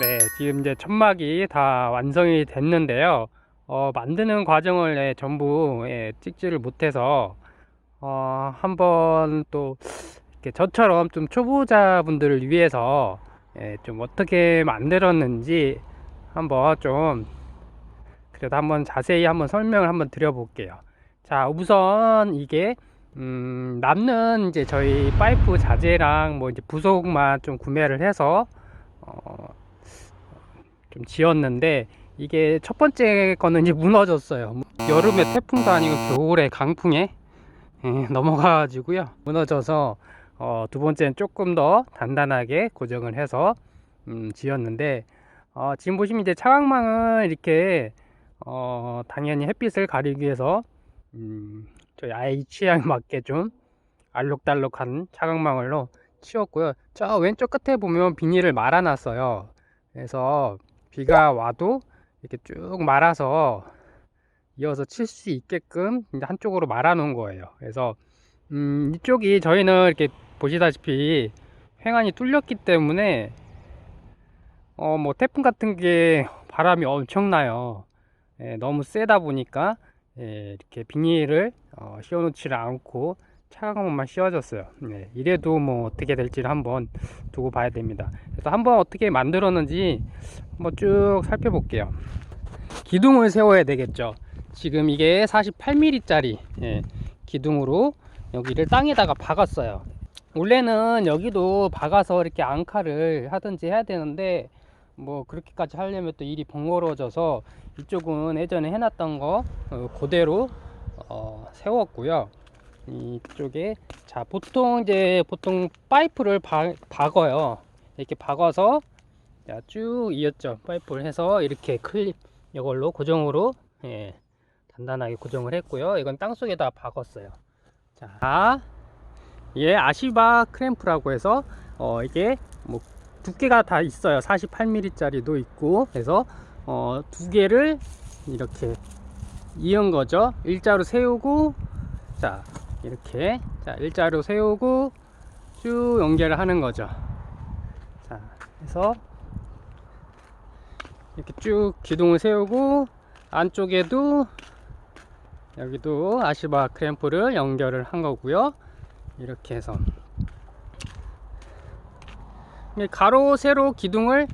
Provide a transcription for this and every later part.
네, 지금 이제 천막이 다 완성이 됐는데요. 어, 만드는 과정을 예, 전부 예, 찍지를 못해서 어, 한번 또 이렇게 저처럼 좀 초보자분들을 위해서 예, 좀 어떻게 만들었는지 한번 좀 그래도 한번 자세히 한번 설명을 한번 드려볼게요. 자, 우선 이게 음, 남는 이제 저희 파이프 자재랑 뭐 이제 부속만 좀 구매를 해서 어, 좀 지었는데 이게 첫 번째 거는 이제 무너졌어요. 여름에 태풍도 아니고 겨울에 강풍에 예, 넘어가 가지고요 무너져서 어, 두 번째는 조금 더 단단하게 고정을 해서 음, 지었는데 어, 지금 보시면 이제 차광망은 이렇게 어, 당연히 햇빛을 가리기 위해서 음, 저희 아이 취향에 맞게 좀 알록달록한 차광망을로 치웠고요. 저 왼쪽 끝에 보면 비닐을 말아놨어요. 그래서 비가 와도 이렇게 쭉 말아서 이어서 칠 수 있게끔 한쪽으로 말아 놓은 거예요. 그래서 음, 이쪽이 저희는 이렇게 보시다시피 횡안이 뚫렸기 때문에 어, 뭐 태풍 같은 게 바람이 엄청나요. 예, 너무 세다 보니까 예, 이렇게 비닐을 어, 씌워놓지를 않고 차가운만 씌워졌어요. 네, 이래도 뭐 어떻게 될지를 한번 두고 봐야 됩니다. 그래서 한번 어떻게 만들었는지 한번 쭉 살펴볼게요. 기둥을 세워야 되겠죠. 지금 이게 48mm짜리 예, 기둥으로 여기를 땅에다가 박았어요. 원래는 여기도 박아서 이렇게 앙카를 하든지 해야 되는데 뭐 그렇게까지 하려면 또 일이 번거로워져서 이쪽은 예전에 해놨던 거 어, 그대로 어, 세웠고요. 이쪽에 자 보통 이제 보통 파이프를 박, 박어요. 이렇게 박아서 자, 쭉 이었죠. 파이프를 해서 이렇게 클립 이걸로 고정으로 예, 단단하게 고정을 했고요. 이건 땅 속에다 박았어요. 자, 예, 아시바 크램프라고 해서 어, 이게 뭐 두께가 다 있어요. 48mm짜리도 있고 그래서 어, 두 개를 이렇게 이은 거죠. 일자로 세우고 자 이렇게 자 일자로 세우고 쭉 연결을 하는 거죠. 자, 그래서 이렇게 쭉 기둥을 세우고 안쪽에도 여기도 아시바 크램프를 연결을 한 거고요. 이렇게 해서 가로 세로 기둥을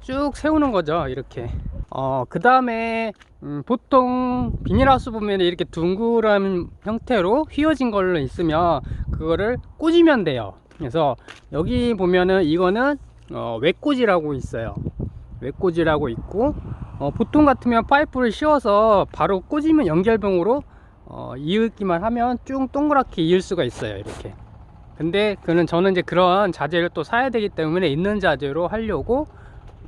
쭉 세우는 거죠. 이렇게. 어, 그 다음에 음, 보통 비닐하우스 보면 이렇게 둥그런 형태로 휘어진 걸로 있으면 그거를 꽂으면 돼요. 그래서 여기 보면은 이거는 어, 외꽂이라고 있어요. 외꽂이라고 있고 어, 보통 같으면 파이프를 씌워서 바로 꽂으면 연결봉으로 어, 이을기만 하면 쭉 동그랗게 이을 수가 있어요. 이렇게. 근데 그는 저는 이제 그런 자재를 또 사야 되기 때문에 있는 자재로 하려고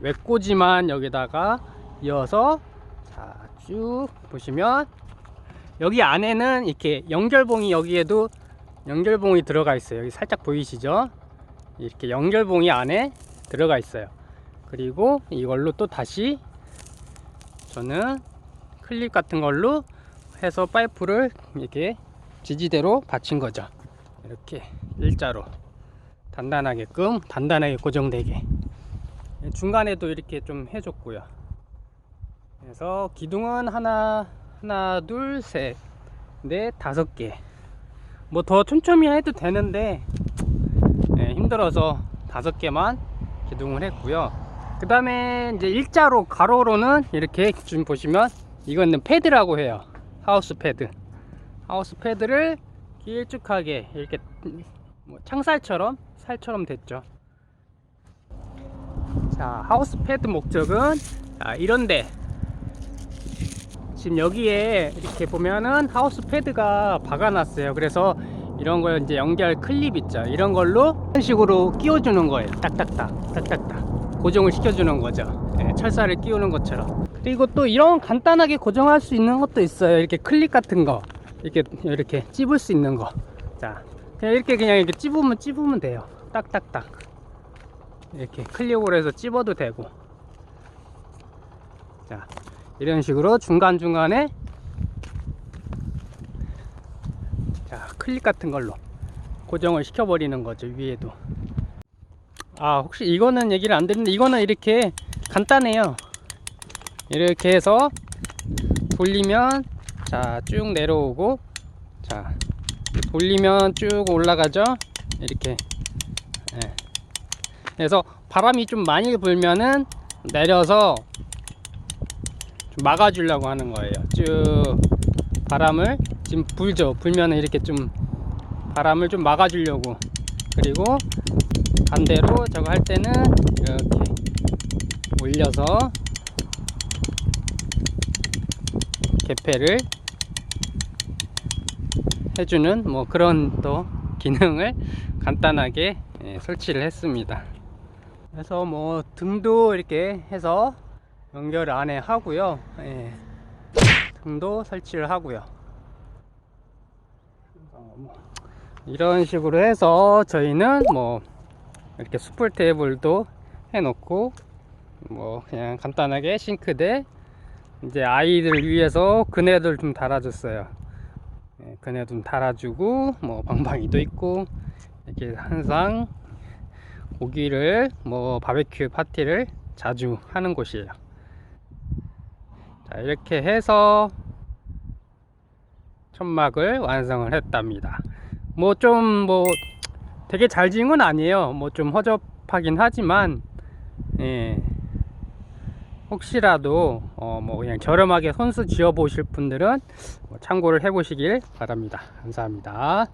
외꽂이만 여기다가 이어서 자, 쭉 보시면 여기 안에는 이렇게 연결봉이 여기에도 연결봉이 들어가 있어요. 여기 살짝 보이시죠? 이렇게 연결봉이 안에 들어가 있어요. 그리고 이걸로 또 다시 저는 클립 같은 걸로 해서 파이프를 이렇게 지지대로 받친 거죠. 이렇게 일자로 단단하게끔 단단하게 고정되게 중간에도 이렇게 좀 해줬고요. 그래서 기둥은 하나 하나 둘 셋 넷 다섯 개. 뭐 더 촘촘히 해도 되는데 예, 힘들어서 다섯 개만 기둥을 했고요. 그 다음에 이제 일자로 가로로는 이렇게 지금 보시면 이거는 패드라고 해요. 하우스 패드. 하우스 패드를 길쭉하게 이렇게 뭐 창살처럼 살처럼 됐죠. 자, 하우스 패드 목적은 자, 이런데 지금 여기에 이렇게 보면은 하우스 패드가 박아놨어요. 그래서 이런 걸 이제 연결 클립 있죠. 이런 걸로 이런 식으로 끼워주는 거예요. 딱딱딱, 딱딱딱. 고정을 시켜주는 거죠. 예, 철사를 끼우는 것처럼. 그리고 또 이런 간단하게 고정할 수 있는 것도 있어요. 이렇게 클립 같은 거. 이렇게, 이렇게 찝을 수 있는 거. 자, 그냥 이렇게 그냥 이렇게 찝으면 찝으면 돼요. 딱딱딱. 이렇게 클립으로 해서 찝어도 되고. 자, 이런 식으로 중간중간에 자 클립 같은 걸로 고정을 시켜버리는 거죠 위에도. 아 혹시 이거는 얘기를 안 드렸는데 이거는 이렇게 간단해요. 이렇게 해서 돌리면 자 쭉 내려오고 자 돌리면 쭉 올라가죠? 이렇게. 예. 그래서 바람이 좀 많이 불면은 내려서 좀 막아주려고 하는 거예요. 쭉 바람을 지금 불죠. 불면 이렇게 좀 바람을 좀 막아주려고. 그리고 반대로 저거 할 때는 이렇게 올려서 개폐를 해주는 뭐 그런 또 기능을 간단하게 예, 설치를 했습니다. 그래서 뭐 등도 이렇게 해서 연결 안에 하고요. 예. 등도 설치를 하고요. 이런 식으로 해서 저희는 뭐 이렇게 수풀 테이블도 해놓고 뭐 그냥 간단하게 싱크대 이제 아이들 위해서 그네들 좀 달아줬어요. 예, 그네 좀 달아주고 뭐 방방이도 있고 이렇게 항상 고기를 뭐 바베큐 파티를 자주 하는 곳이에요. 자, 이렇게 해서 천막을 완성을 했답니다. 뭐좀뭐 되게 잘 지은 건 아니에요. 뭐 좀 허접하긴 하지만 예. 혹시라도 어 뭐 그냥 저렴하게 손수 지어 보실 분들은 뭐 참고를 해 보시길 바랍니다. 감사합니다.